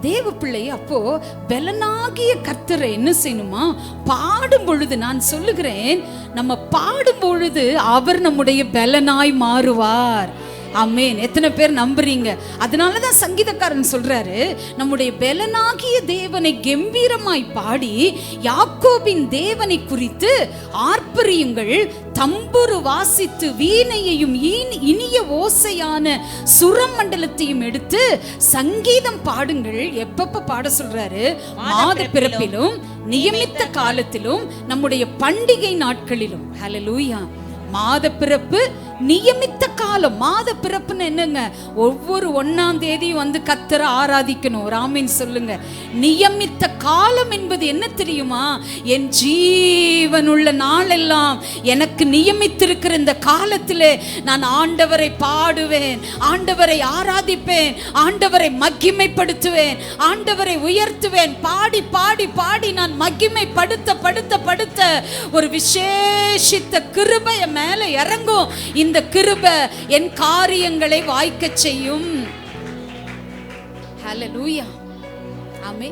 தேவ பிள்ளை அப்போ பலனாகிய கத்தரை என்ன செய்யணுமா? பாடும் பொழுது நான் சொல்லுகிறேன் நம்ம பாடும் பொழுது அவர் நம்முடைய பலனாய் மாறுவார். அமேன் எத்தனை பேர் நம்புறீங்க? அதனால தான் சங்கீதக்காரன் சொல்றாரு நம்முடைய பெலனாகிய தேவனை கம்பீரமாய் பாடி யாக்கோபின் தேவனை குறித்து ஆர்ப்பரியுங்கள். தம்புரு வாசித்து வீணையையும் இனிய ஓசையான சுரமண்டலத்தையும் எடுத்து சங்கீதம் பாடுங்கள். எப்பப்ப பாட சொல்றாரு? மாத பிறப்பிலும் நியமித்த காலத்திலும் நம்முடைய பண்டிகை நாட்களிலும். ஹalleluya. மாத பிறப்பு நியமித்த காலம் மாத பிறப்புன்னு என்னங்க? ஒவ்வொரு ஒன்னாம் தேதி வந்து கத்தரை ஆராதிக்கணும். ராமின் சொல்லுங்க. நியமித்த காலம் என்பது என்ன தெரியுமா? என் ஜீவனுள்ள நாளெல்லாம் எனக்கு நியமித்திருக்கிற இந்த காலத்தில் நான் ஆண்டவரை பாடுவேன் ஆண்டவரை ஆராதிப்பேன் ஆண்டவரை மகிமைப்படுத்துவேன் ஆண்டவரை உயர்த்துவேன். பாடி பாடி பாடி நான் மகிமைப்படுத்த படுத்த படுத்த ஒரு விசேஷித்த கிருபைய மேலே இறங்கும். இந்த கிருபை என் காரியங்களை வாய்க்கச் செய்யும். ஹலலூயா ஆமே